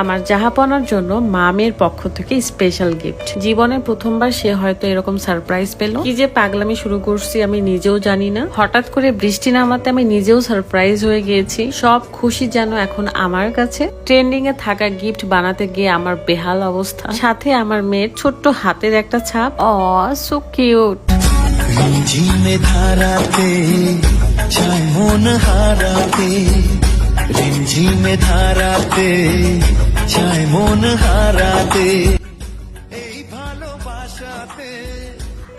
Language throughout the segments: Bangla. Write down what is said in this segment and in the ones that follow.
আমার জাহাপনার জন্য মামের পক্ষ থেকে স্পেশাল গিফট জীবনে প্রথমবার সে হয়তো এরকম সারপ্রাইজ পেল। কি যে পাগলামি শুরু করছি আমি নিজেও জানি না। হঠাৎ করে বৃষ্টি নামাতে আমি নিজেও সারপ্রাইজ হয়ে গিয়েছি। সব খুশি যেন এখন আমার কাছে। ট্রেন্ডিং এ থাকা গিফট বানাতে গিয়ে আমার বেহাল অবস্থা। সাথে আমার মেয়ের ছোট্ট হাতের একটা ছাপ। অ সো কিউট ধারাতে মন হারাতে রিমঝিমে ধারাতে চায় মন হারাতে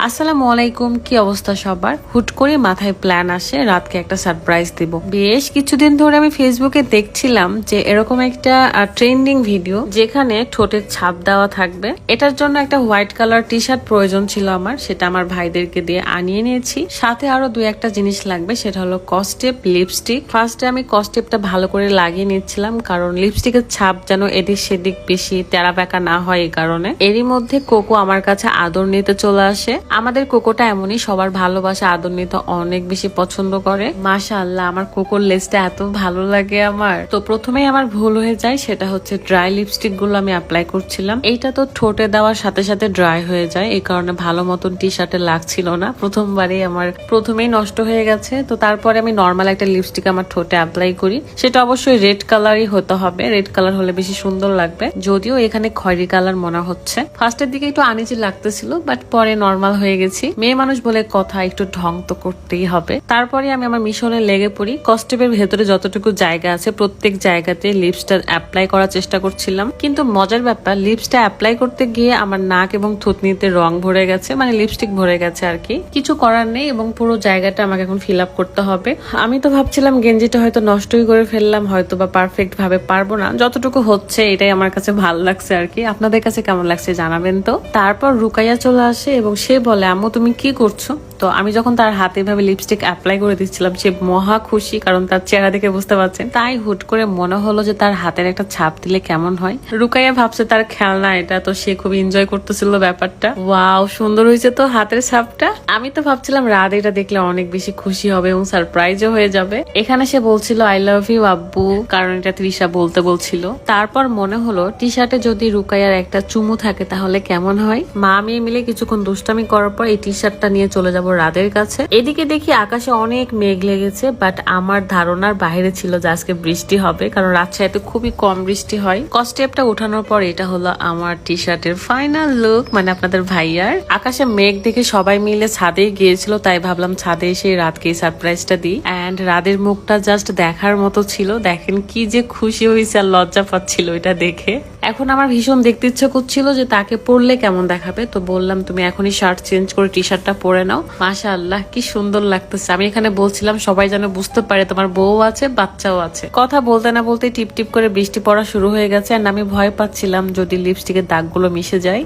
আসসালামু আলাইকুম, কি অবস্থা সবার? হুট করে মাথায় প্ল্যান আসে, রাতকে একটা সারপ্রাইজ দিব। বেশ কিছুদিন ধরে আমি ফেসবুকে দেখছিলাম যে এরকম একটা ট্রেন্ডিং ভিডিও যেখানে ঠোঁটের ছাপ দেওয়া থাকবে। এটার জন্য একটা হোয়াইট কালার টি শার্ট প্রয়োজন ছিল আমার, সেটা আমার ভাইদেরকে দিয়ে আনিয়ে নিয়েছি। সাথে আরও দুই একটা জিনিস লাগবে, সেটা হলো কস্টেপ লিপস্টিক ফার্স্টে আমি কস্টেপটা ভালো করে লাগিয়ে নিচ্ছিলাম, কারণ লিপস্টিকের ছাপ যেন এদিক সেদিক বেশি তেরা বেঁকা না হয় এই কারণে। এরই মধ্যে কোকো আমার কাছে আদর নিতে চলে আসে। আমাদের কোকোটা এমনই, সবার ভালোবাসা আদর নিতে অনেক বেশি পছন্দ করে। মাশা আল্লাহ আমার কোকোর লেসটা এত ভালো লাগে আমার। তো প্রথমেই আমার ভুল হয়ে যায়, সেটা হচ্ছে ড্রাই লিপস্টিকগুলো আমি অ্যাপ্লাই করছিলাম। এইটা তো ঠোঁটে দেওয়ার সাথে সাথে ড্রাই হয়ে যায়, এই কারণে ভালো মতন টি শার্টে লাগছিল না। প্রথমবারই আমার, প্রথমেই নষ্ট হয়ে গেছে। তো তারপরে আমি নর্মাল একটা লিপস্টিক আমার ঠোঁটে অ্যাপ্লাই করি। সেটা অবশ্যই রেড কালারই হতে হবে রেড কালার হলে বেশি সুন্দর লাগবে। যদিও এখানে খয়েরি কালার মনে হচ্ছে। ফার্স্টের দিকে একটু আনিজি লাগতেছিল বাট পরে নর্মাল হয়ে গেছি। মেয়ে মানুষ বলে কথা একটু ঢং তো করতেই হবে। তারপরে আমি আমার মিশনে লেগে পড়ি। কস্টেপের ভেতরে যতটুকু জায়গা আছে, প্রত্যেক জায়গাতে লিপসটা অ্যাপ্লাই করার চেষ্টা করছিলাম। কিন্তু মজার ব্যাপার, লিপসটা অ্যাপ্লাই করতে গিয়ে আমার নাক এবং থুতনিতে রং ভরে গেছে মানে লিপস্টিক ভরে গেছে আর কি। কিছু করার নেই এবং পুরো জায়গাটা আমাকে এখন ফিল আপ করতে হবে। আমি তো ভাবছিলাম গেঞ্জিটা হয়তো নষ্টই করে ফেললাম হয়তো বা পারফেক্ট ভাবে পারব না। যতটুকু হচ্ছে এটাই আমার কাছে ভালো লাগছে আর কি। আপনাদের কাছে কেমন লাগছে জানাবেন তো? তারপর রুকাইয়া চলে আসে এবং সে বলে আম্মু, তুমি কি করছ? তো আমি যখন তার হাতে ভাবে লিপস্টিক অ্যাপ্লাই করে দিচ্ছিলাম, সে মহা খুশি, কারণ তার চেহারা দেখে বুঝতে পারছেন। তাই হুট করে মনে হলো যে তার হাতের একটা ছাপ দিলে কেমন হয়। রুকাইয়া ভাবছে, তার খেলনা এটা তো সে খুব এনজয় করতেছিল ব্যাপারটা। ওয়াও সুন্দর হয়েছে তো হাতের ছাপটা? আমি তো ভাবছিলাম রাত এটা দেখলে অনেক বেশি খুশি হবে এবং সারপ্রাইজও হয়ে যাবে। এখানে সে বলছিল আই লাভ ইউ আব্বু। কারণ এটা তৃষা বলতে বলছিল। তারপর মনে হলো টি শার্টে যদি রুকাইয়ার একটা চুমু থাকে, তাহলে কেমন হয়? মা মেয়ে মিলে কিছুক্ষণ দুষ্টামি করার পর এই টি শার্টটা নিয়ে চলে যাব রাদের কাছে। এদিকে দেখি আকাশে অনেক মেঘ লেগেছে বাট আমার ধারণার বাইরে ছিল যে আজকে বৃষ্টি হবে, কারণ রাজশাহীতে খুবই কম বৃষ্টি হয়। কস্টেপটা উঠানোর পর এটা হলো আমার টি শার্টের ফাইনাল লুক মানে আপনাদের ভাইয়ার। আকাশে মেঘ দেখে সবাই মিলে ছাদে গিয়েছিল, তাই ভাবলাম ছাদে এসে রাতকে সারপ্রাইজটা দিই। অ্যান্ড রাদের মুখটা জাস্ট দেখার মতো ছিল। দেখেন কি যে খুশি হয়েছে আর লজ্জা পাচ্ছিল এটা দেখে। এখন আমার ভীষণ দেখতে ইচ্ছে করছিল যে তাকে পরলে কেমন দেখাবে। তো বললাম, তুমি এখনই শার্ট চেঞ্জ করে টি শার্টটা পরে নাও। মাশা আল্লাহ কি সুন্দর লাগতেছে। আমি এখানে বলছিলাম, সবাই যেন বুঝতে পারে তোমার বউ আছে, বাচ্চাও আছে। কথা বলতে না বলতে টিপ টিপ করে বৃষ্টি পড়া শুরু হয়ে গেছে। আর আমি ভয় পাচ্ছিলাম যদি লিপস্টিকের দাগগুলো মিশে যায়।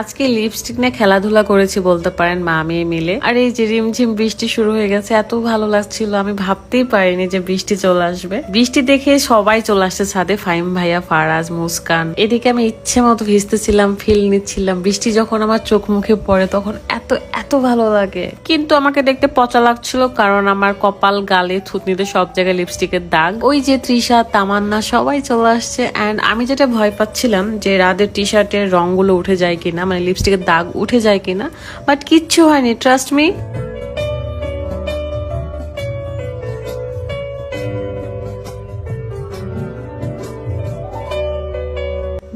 আজকে লিপস্টিক নিয়ে খেলাধুলা করেছি বলতে পারেন মা, মেয়ে মিলে। আর এই যে রিমঝিম বৃষ্টি শুরু হয়ে গেছে, এত ভালো লাগছিল, আমি ভাবতেই পারিনি যে বৃষ্টি চলে আসবে। বৃষ্টি দেখে সবাই চলে আসছে ছাদে ফাইম ভাইয়া, ফারাজ, মুস্কান। এদিকে আমি ইচ্ছে মতো ভিজতেছিলাম ফিল নিচ্ছিলাম। বৃষ্টি যখন আমার চোখ মুখে পড়ে, তখন এত এত ভালো লাগে। কিন্তু আমাকে দেখতে পচা লাগছিল, কারণ আমার কপাল, গালে, থুতনিতে সব জায়গায় লিপস্টিকের দাগ। ওই যে তৃষা, তামান্না, সবাই চলে আসছে। অ্যান্ড আমি যেটা ভয় পাচ্ছিলাম যে রাদের টি শার্টের রংগুলো উঠে যায় কিনা মানে লিপস্টিকের দাগ উঠে যায় কিনা বাট কিচ্ছু হয়নি ট্রাস্ট মি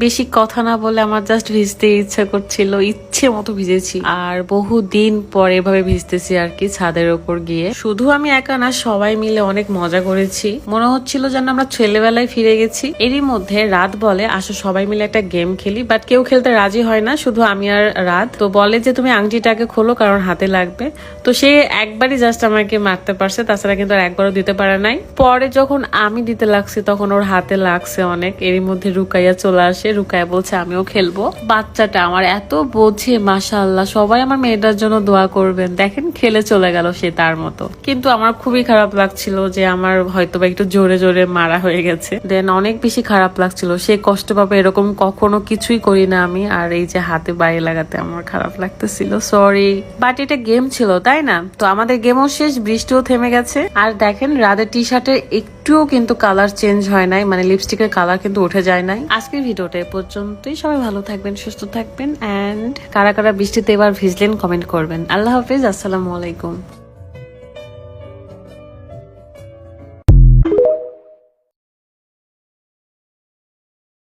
বেশি কথা না বলে আমার জাস্ট ভিজতে ইচ্ছা করছিল, ইচ্ছে মতো ভিজেছি। আর বহু দিন পরে এভাবে ভিজতেছি আর কি ছাদের ওপর গিয়ে। শুধু আমি একা না, সবাই মিলে অনেক মজা করেছি। মনে হচ্ছিল যেন আমরা ছেলেবেলায় ফিরে গেছি। এরই মধ্যে রাত বলে, আসো সবাই মিলে একটা গেম খেলি বাট কেউ খেলতে রাজি হয় না, শুধু আমি আর রাত। তো বলে যে, তুমি আংটিটাকে খোলো, কারণ হাতে লাগবে। তো সে একবারই জাস্ট আমাকে মারতে পারছে, তাছাড়া কিন্তু আর একবারও দিতে পারে নাই। পরে যখন আমি দিতে লাগছি, তখন ওর হাতে লাগছে অনেক। এরই মধ্যে রুকাইয়া চলে আসে। এসে রুকায় বলছে, আমিও খেলব। বাচ্চাটা আমার এত বোঝে, মাশাআল্লাহ। সবাই আমার মেয়েটার জন্য দোয়া করবেন। দেখেন, খেলে চলে গেল সে তার মতো। কিন্তু আমার খুবই খারাপ লাগছিল যে আমার হয়তো বা একটু জোরে জোরে মারা হয়ে গেছে। দেন অনেক বেশি খারাপ লাগছিল। সে কষ্ট পাবে এরকম কখনো কিছুই করি না আমি। আর এই যে হাতে বাড়ি লাগাতে আমার খারাপ লাগতেছিল। সরি বাট এটা গেম ছিল, তাই না? তো আমাদের গেমও শেষ, বৃষ্টিও থেমে গেছে। আর দেখেন রাদের টি শার্টের একটুও কিন্তু কালার চেঞ্জ হয় নাই মানে লিপস্টিকের কালার কিন্তু উঠে যায় নাই। আজকের ভিডিওটা এ পর্যন্তই, সবাই ভালো থাকবেন, সুস্থ থাকবেন অ্যান্ড কারা কারা বৃষ্টিতে এবার ভিজলেন কমেন্ট করবেন। আল্লাহ হাফিজ, আসসালামু আলাইকুম।